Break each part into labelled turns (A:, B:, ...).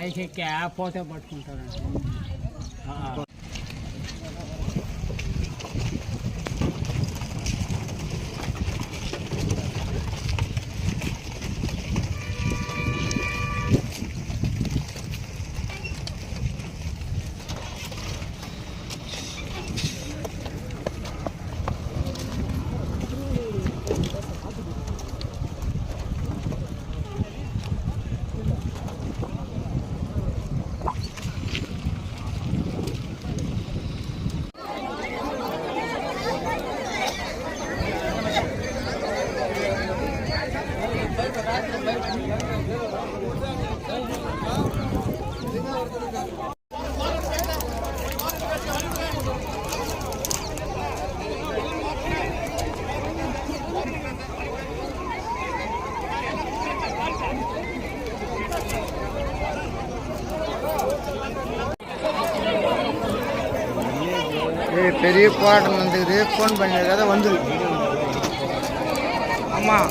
A: పైకి ఎక్కి ఆ పోతే పట్టుకుంటారండి
B: பெரிய போராட்டம் நடந்துக்குது ஃபோன் பண்ணியிருக்காத வந்துரு. ஆமாம்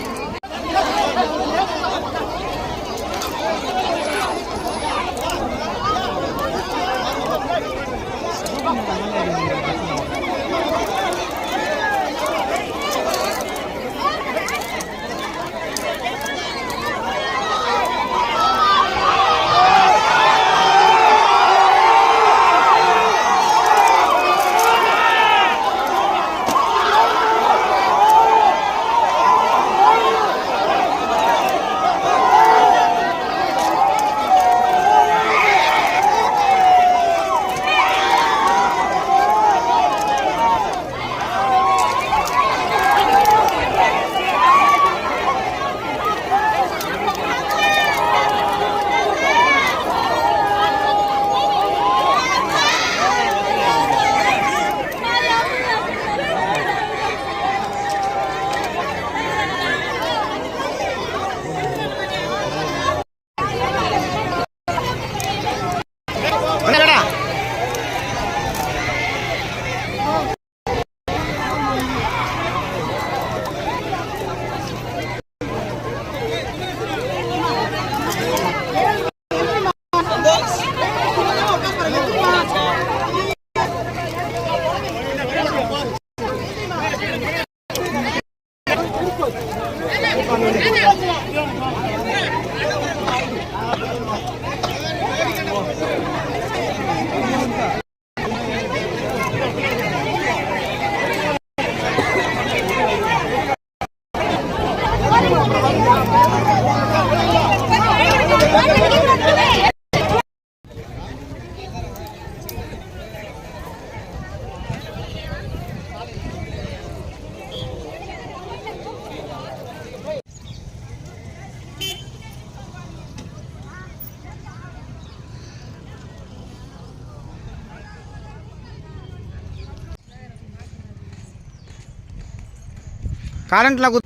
B: కరెంట్లో గు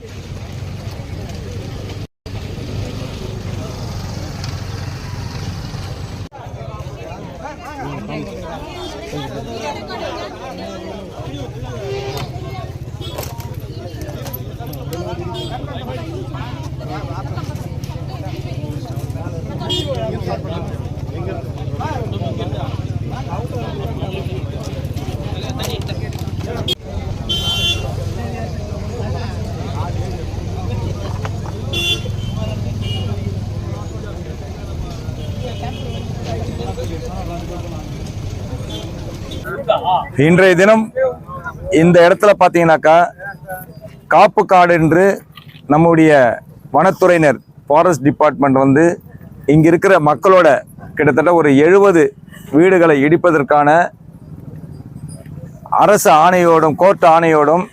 C: இன்றைய தினம் இந்த இடத்துல பார்த்தீங்கன்னாக்கா காப்பு காடு என்று நம்முடைய வனத்துறையினர் ஃபாரஸ்ட் டிபார்ட்மெண்ட் வந்து இங்கே இருக்கிற மக்களோட கிட்டத்தட்ட ஒரு எழுபது வீடுகளை இடிப்பதற்கான அரசு ஆணையோடும் கோர்ட் ஆணையோடும்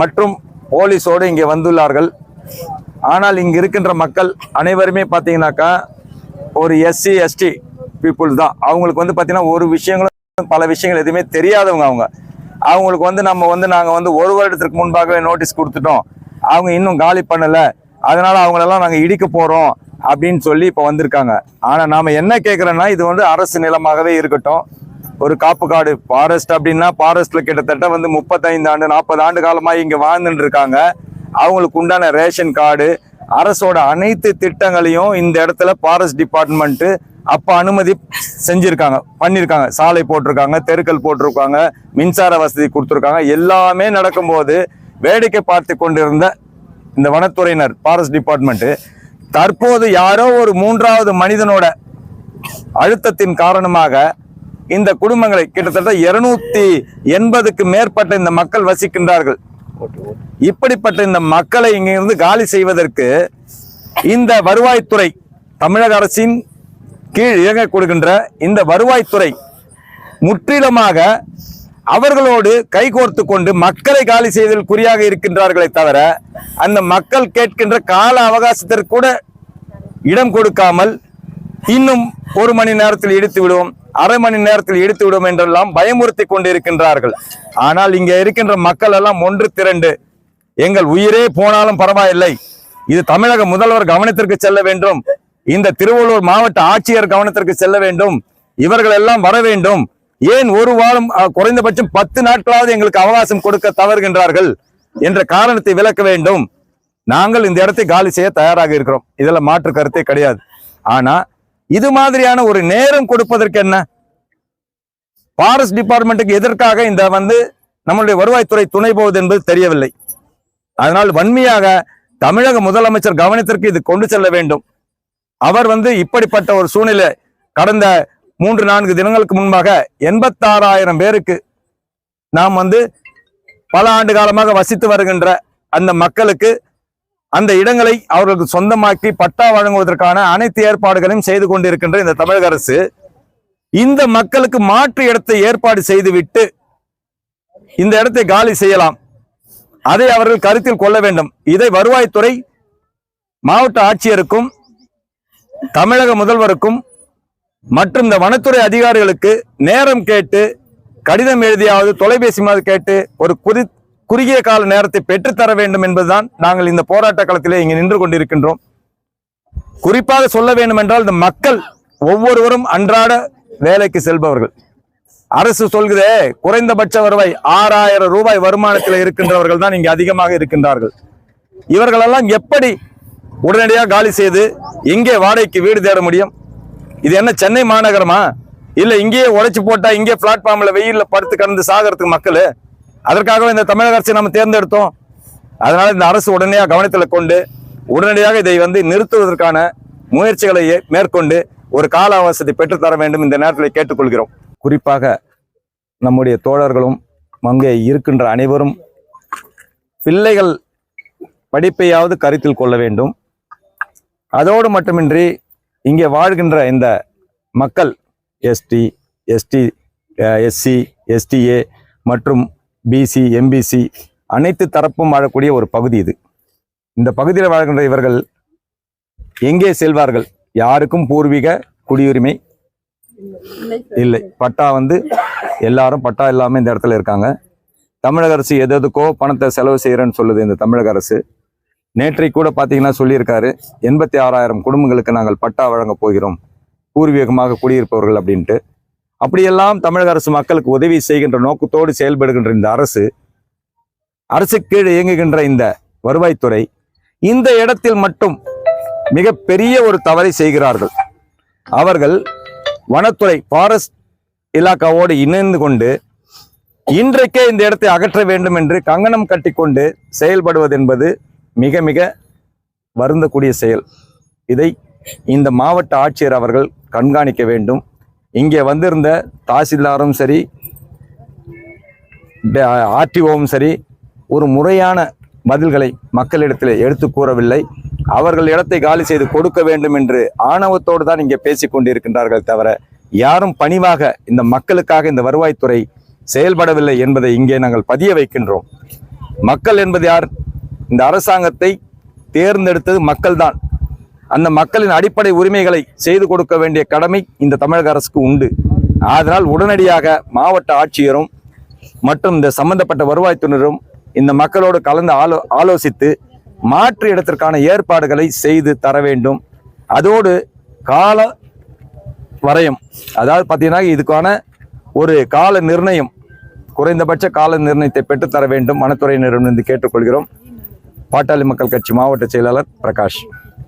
C: மற்றும் போலீஸோடு இங்கே வந்துள்ளார்கள். ஆனால் இங்கு இருக்கின்ற மக்கள் அனைவருமே பார்த்தீங்கன்னாக்கா ஒரு எஸ்சி எஸ்டி பீப்புள் தான். அவங்களுக்கு வந்து பார்த்தீங்கன்னா ஒரு விஷயங்களும் பல விஷயங்கள் எதுவுமே தெரியாதவங்க அவங்க. அவங்களுக்கு வந்து நம்ம வந்து நாங்கள் வந்து ஒரு வருடத்திற்கு முன்பாகவே நோட்டீஸ் கொடுத்துட்டோம். அவங்க இன்னும் காலி பண்ணலை. அதனால அவங்களெல்லாம் நாங்கள் இடிக்க போகிறோம் அப்படின்னு சொல்லி இப்போ வந்திருக்காங்க. ஆனால் நாம் என்ன கேட்குறோன்னா இது வந்து அரசு நிலமாகவே இருக்கட்டும். ஒரு காப்பு காடு ஃபாரஸ்ட் அப்படின்னா ஃபாரஸ்ட்டில் கிட்டத்தட்ட வந்து முப்பத்தைந்து ஆண்டு நாற்பது ஆண்டு காலமாக இங்கே வாழ்ந்துட்டு இருக்காங்க. அவங்களுக்கு உண்டான ரேஷன் கார்டு அரசோட அனைத்து திட்டங்களையும் இந்த இடத்துல ஃபாரஸ்ட் டிபார்ட்மெண்ட்டு அப்போ அனுமதி செஞ்சுருக்காங்க பண்ணியிருக்காங்க சாலை போட்டிருக்காங்க தெருக்கள் போட்டிருக்காங்க மின்சார வசதி கொடுத்துருக்காங்க. எல்லாமே நடக்கும்போது வேடிக்கை பார்த்து கொண்டிருந்த இந்த வனத்துறையினர் ஃபாரஸ்ட் டிபார்ட்மெண்ட்டு தற்போது யாரோ ஒரு மூன்றாவது மனிதனோட அழுத்தத்தின் காரணமாக இந்த குடும்பங்களை கிட்டத்தட்ட இருநூத்தி எண்பதுக்கு மேற்பட்ட இந்த மக்கள் வசிக்கின்றார்கள். இப்படிப்பட்ட இந்த மக்களை இங்கிருந்து காலி செய்வதற்கு இந்த வருவாய்த்துறை தமிழக அரசின் கீழ் இயங்க கொடுக்கின்ற இந்த வருவாய்த்துறை முற்றிலுமாக அவர்களோடு கைகோர்த்து கொண்டு மக்களை காலி செய்வதில் குறியாக இருக்கின்றார்களே தவிர அந்த மக்கள் கேட்கின்ற கால அவகாசத்திற்கு கூட இடம் கொடுக்காமல் இன்னும் ஒரு மணி நேரத்தில் இடித்து விடுவோம் அரை மணி நேரத்தில் இடித்து விடுவோம் என்றெல்லாம் பயமுறுத்தி கொண்டிருக்கின்றார்கள். ஆனால் இங்கே இருக்கின்ற மக்கள் எல்லாம் ஒன்று திரண்டு எங்கள் உயிரே போனாலும் பரவாயில்லை. இது தமிழக முதல்வர் கவனத்திற்கு செல்ல வேண்டும். இந்த திருவள்ளூர் மாவட்ட ஆட்சியர் கவனத்திற்கு செல்ல வேண்டும். இவர்கள் எல்லாம் வர வேண்டும். ஏன் ஒரு வாரம் குறைந்தபட்சம் பத்து நாட்களாவது எங்களுக்கு அவகாசம் கொடுக்க தவறுகின்றார்கள் என்ற காரணத்தை விளக்க வேண்டும். நாங்கள் இந்த இடத்தை காலி செய்ய தயாராக இருக்கிறோம். இதில் மாற்று கருத்தே கிடையாது. ஆனா இது மாதிரியான ஒரு நேரம் கொடுப்பதற்கு என்ன? ஃபாரஸ்ட் டிபார்ட்மெண்ட்டுக்கு எதற்காக இந்த வந்து நம்மளுடைய வருவாய்த்துறை துணை போவது என்பது தெரியவில்லை. அதனால் வன்மையாக தமிழக முதலமைச்சர் கவனத்திற்கு இது கொண்டு செல்ல வேண்டும். அவர் வந்து இப்படிப்பட்ட ஒரு சூழ்நிலை கடந்த மூன்று நான்கு தினங்களுக்கு முன்பாக எண்பத்தாறாயிரம் பேருக்கு நாம் வந்து பல ஆண்டு காலமாக வசித்து வருகின்ற அந்த மக்களுக்கு அந்த இடங்களை அவர்களுக்கு சொந்தமாக்கி பட்டா வழங்குவதற்கான அனைத்து ஏற்பாடுகளையும் செய்து கொண்டிருக்கின்ற இந்த தமிழக அரசு இந்த மக்களுக்கு மாற்று இடத்தை ஏற்பாடு செய்துவிட்டு இந்த இடத்தை காலி செய்யலாம். அதை அவர்கள் கருத்தில் கொள்ள வேண்டும். இதை வருவாய்த்துறை மாவட்ட ஆட்சியருக்கும் தமிழக முதல்வருக்கும் மற்றும் இந்த வனத்துறை அதிகாரிகளுக்கு நேரம் கேட்டு கடிதம் எழுதியாவது தொலைபேசி மாதிரி கேட்டு ஒரு குறி குறுகிய கால நேரத்தை பெற்றுத்தர வேண்டும் என்பதுதான் நாங்கள் இந்த போராட்ட களத்திலே இங்கு நின்று கொண்டிருக்கின்றோம். குறிப்பாக சொல்ல வேண்டும் என்றால் இந்த மக்கள் ஒவ்வொருவரும் அன்றாட வேலைக்கு செல்பவர்கள். அரசு சொல்கிறே குறைந்தபட்ச வருவாய் ஆறாயிரம் ரூபாய் வருமானத்தில் இருக்கின்றவர்கள் தான் இங்கு அதிகமாக இருக்கின்றார்கள். இவர்களெல்லாம் எப்படி உடனடியாக காலி செய்து எங்கே வாடகைக்கு வீடு தேட முடியும். இது என்ன சென்னை மாநகரமா? இல்லை இங்கேயே உடைச்சி போட்டால் இங்கே பிளாட்ஃபார்மில் வெயிலில் படுத்து கடந்து சாகிறதுக்கு மக்கள்? அதற்காகவே இந்த தமிழக அரசை நம்ம தேர்ந்தெடுத்தோம். அதனால் இந்த அரசு உடனடியாக கவனத்தில் கொண்டு உடனடியாக இதை வந்து நிறுத்துவதற்கான முயற்சிகளை ஏ- மேற்கொண்டு ஒரு கால அவகாசத்தை பெற்றுத்தர வேண்டும் இந்த நேரத்தில் கேட்டுக்கொள்கிறோம். குறிப்பாக நம்முடைய தோழர்களும் அங்கே இருக்கின்ற அனைவரும் பிள்ளைகள் படிப்பையாவது கருத்தில் கொள்ள வேண்டும். அதோடு மட்டுமின்றி இங்கே வாழ்கின்ற இந்த மக்கள் எஸ்டி எஸ்டி எஸ்சி எஸ்டிஏ மற்றும் பிசி எம்பிசி அனைத்து தரப்பும் வாழக்கூடிய ஒரு பகுதி இது. இந்த பகுதியில் வாழ்கின்ற இவர்கள் எங்கே செல்வார்கள்? யாருக்கும் பூர்வீக குடியுரிமை இல்லை. பட்டா வந்து எல்லாரும் பட்டா இல்லாமல் இந்த இடத்துல இருக்காங்க. தமிழக அரசு எது எதுக்கோ பணத்தை செலவு செய்கிறேன்னு சொல்லுது இந்த தமிழக அரசு. நேற்றை கூட பார்த்தீங்கன்னா சொல்லியிருக்காரு எண்பத்தி ஆறாயிரம் குடும்பங்களுக்கு நாங்கள் பட்டா வழங்கப் போகிறோம் பூர்வீகமாக குடியிருப்பவர்கள் அப்படின்ட்டு. அப்படியெல்லாம் தமிழக அரசு மக்களுக்கு உதவி செய்கின்ற நோக்கத்தோடு செயல்படுகின்ற இந்த அரசு அரசு கீழ் இயங்குகின்ற இந்த வருவாய்த்துறை இந்த இடத்தில் மட்டும் மிகப்பெரிய ஒரு தவறை செய்கிறார்கள். அவர்கள் வனத்துறை ஃபாரஸ்ட் இலாக்காவோடு இணைந்து கொண்டு இன்றைக்கே இந்த இடத்தை அகற்ற வேண்டும் என்று கங்கணம் கட்டிக்கொண்டு செயல்படுவது என்பது மிக மிக வருந்தக்கூடிய செயல். இதை இந்த மாவட்ட ஆட்சியர் அவர்கள் கண்காணிக்க வேண்டும். இங்கே வந்திருந்த தாசில்தாரும் சரி ஆர்டிஓவும் சரி ஒரு முறையான பதில்களை மக்களிடத்தில் எடுத்து கூறவில்லை. அவர்கள் இடத்தை காலி செய்து கொடுக்க வேண்டும் என்று ஆணவத்தோடு தான் இங்கே பேசிக் கொண்டிருக்கின்றார்கள் தவிர யாரும் பணிவாக இந்த மக்களுக்காக இந்த வருவாய்த்துறை செயல்படவில்லை என்பதை இங்கே நாங்கள் பதிய வைக்கின்றோம். மக்கள் என்பது யார்? இந்த அரசாங்கத்தை தேர்ந்தெடுத்தது மக்கள்தான். அந்த மக்களின் அடிப்படை உரிமைகளை செய்து கொடுக்க வேண்டிய கடமை இந்த தமிழக அரசுக்கு உண்டு. அதனால் உடனடியாக மாவட்ட ஆட்சியரும் மற்றும் இந்த சம்பந்தப்பட்ட வருவாய்த்துறையினரும் இந்த மக்களோடு கலந்து ஆலோ ஆலோசித்து மாற்று இடத்திற்கான ஏற்பாடுகளை செய்து தர வேண்டும். அதோடு கால வரையம் அதாவது பார்த்தீங்கன்னா இதுக்கான ஒரு கால நிர்ணயம் குறைந்தபட்ச கால நிர்ணயத்தை பெற்றுத்தர வேண்டும். வனத்துறையினரிடம் கேட்டுக்கொள்கிறோம். பாட்டாளி மக்கள் கட்சி மாவட்ட செயலாளர் பிரகாஷ்.